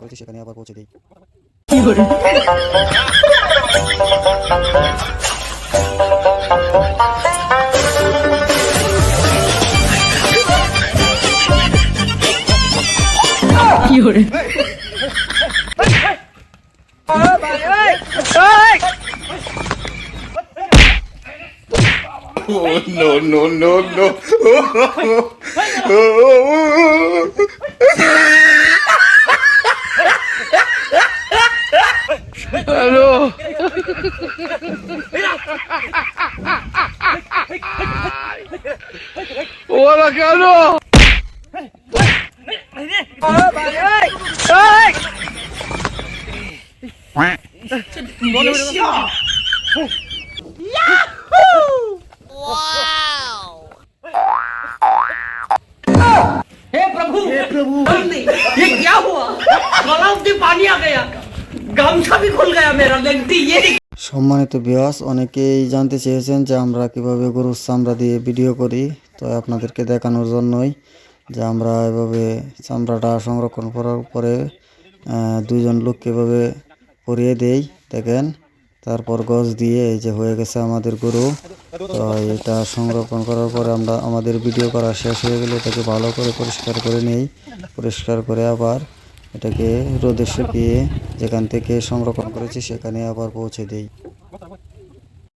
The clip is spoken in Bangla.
করেছি সেখানে আবার পৌঁছে দিই no, no, no, no. Alô? Olha, cano! Ai! Ai! प्रभु हे प्रभु ये क्या हुआ गला में पानी आ गया गामछा भी खुल गया मेरा लेंटी ये সম্মানিত বিয়াস অনেকেই জানতে চেয়েছেন যে আমরা কিভাবে গরুর চামড়া দিয়ে ভিডিও করি তো আপনাদেরকে দেখানোর জন্যই যে আমরা এভাবে চামড়াটা সংরক্ষণ করার পরে আহ, দুইজন লোককে এভাবে পরিয়ে দেই দেখেন তারপর গজ দিয়ে এই যে হয়ে গেছে আমাদের গরু তো এটা সংরক্ষণ করার পরে আমরা আমাদের ভিডিও করা শেষ হয়ে গেলে এটাকে ভালো করে পরিষ্কার করে নেই। পরিষ্কার করে আবার এটাকে রোদে শুকিয়ে যেখান থেকে সংরক্ষণ করেছি সেখানে আবার পৌঁছে দেই।